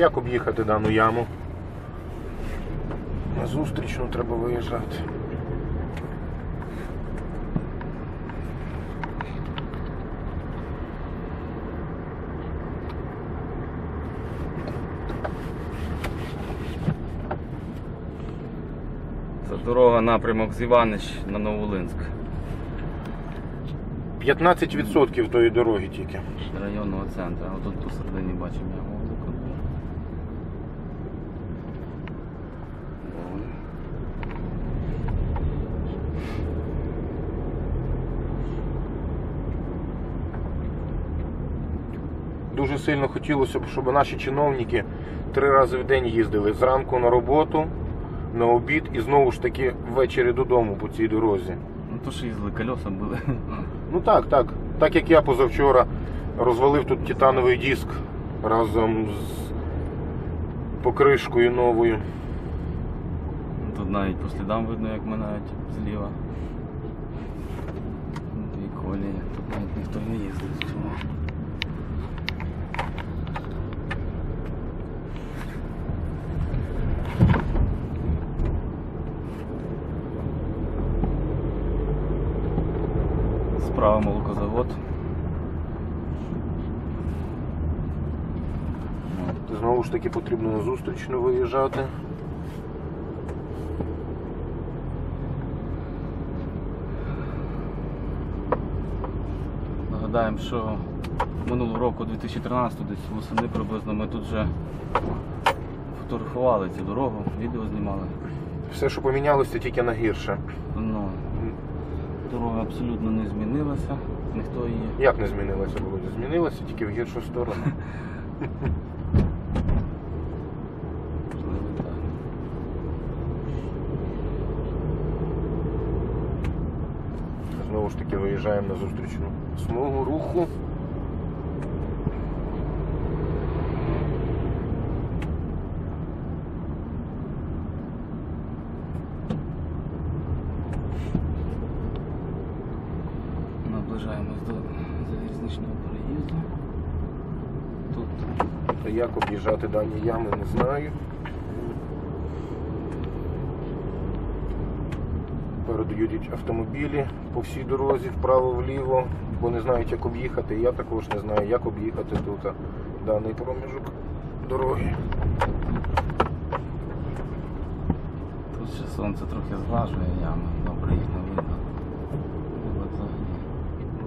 Як об'їхати дану яму? На зустрічну треба виїжджати. Це дорога напрямок з Іванич на Новолинськ. 15% тої дороги тільки. Районного центру. А тут посередині бачимо яму Дуже сильно хотілося б, щоб наші чиновники три рази в день їздили зранку на роботу, на обід і знову ж таки ввечері додому по цій дорозі. Ну то ж їздили, колеса були. Ну так, так. Так як я позавчора розвалив тут титановий диск разом з покришкою новою. Тут навіть по слідам видно, як минають зліва. Дві колії. Тут навіть ніхто не їздить Справа молокозавод. Знову ж таки потрібно на зустрічну виїжджати. Нагадаємо, що минулого року, 2013 десь восени приблизно ми тут вже фотографували цю дорогу, відео знімали. Все, що помінялося, тільки на гірше. Ну, дорога абсолютно не змінилася, ніхто її. Як не змінилася, Володя? Змінилася тільки в гіршу сторону. Знову ж таки виїжджаємо на зустрічну смугу руху. Наближаємось до залізничного переїзду. Тут Та як об'їжджати дані ями, не знаю. Попереду їдуть автомобілі по всій дорозі вправо-вліво, бо не знають, як об'їхати. Я також не знаю, як об'їхати тут даний проміжок дороги. Тут ще сонце трохи зглажує ями, добре їх не видно.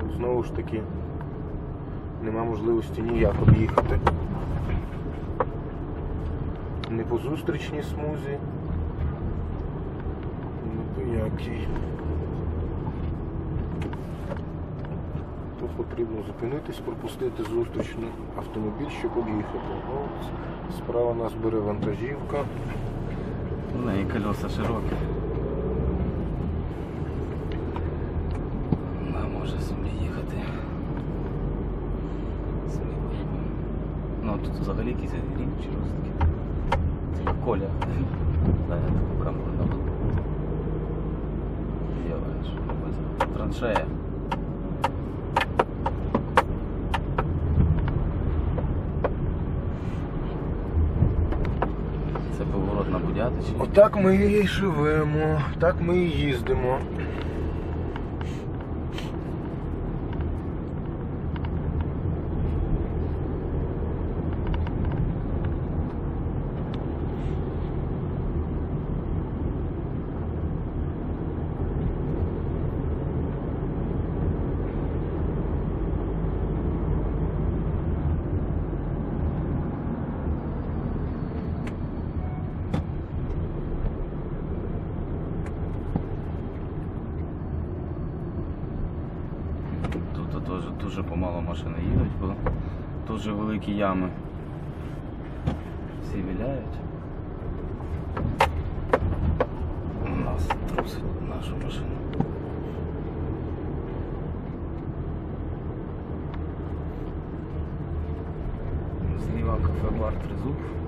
Ну, Знову ж таки, нема можливості ніяк об'їхати. Не по зустрічній смузі. Не по якій. Тут потрібно зупинитись, пропустити зустрічний автомобіль, щоб об'їхати. Ну, справа нас бере вантажівка. У неї колеса широкі. Ну тут взагалі якийсь рік чи таке. Це коля. Дай я таку камеру наведу. Делаєш. Ось Траншея. Це поворот на Будятичі. Отак ми і живемо, так ми і їздимо. Тут теж дуже помало машини їдуть, бо дуже великі ями. Всі віляють. У нас трусить нашу машину. Зліва кафе бар Тризуб.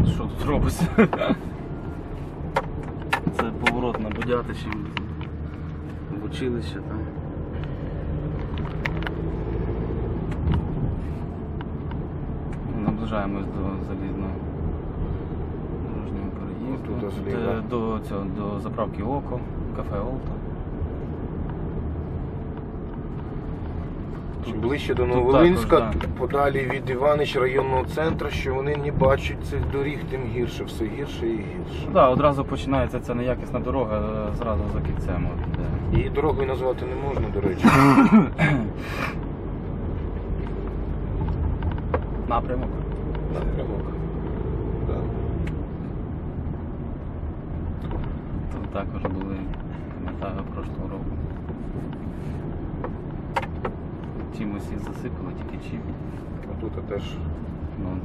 Тут робиться. Це поворот на Будятичі в училище там. Наближаємось до залізного дорожнього переїзду. Е, До, цього, до заправки Око, кафе Олта. Ближче до Нововолинська, також, да. подалі від Іванич районного центру, що вони не бачать цих доріг, тим гірше, все гірше і гірше. Так, одразу починається ця неякісна дорога е, зразу за кільцем. От. Її дорогою назвати не можна, до речі. Напрямок. Напрямок. Да. Тут також були, пам'ятаю, прошлого року. Чимось їх засипали, тільки чим. А тут теж Ну.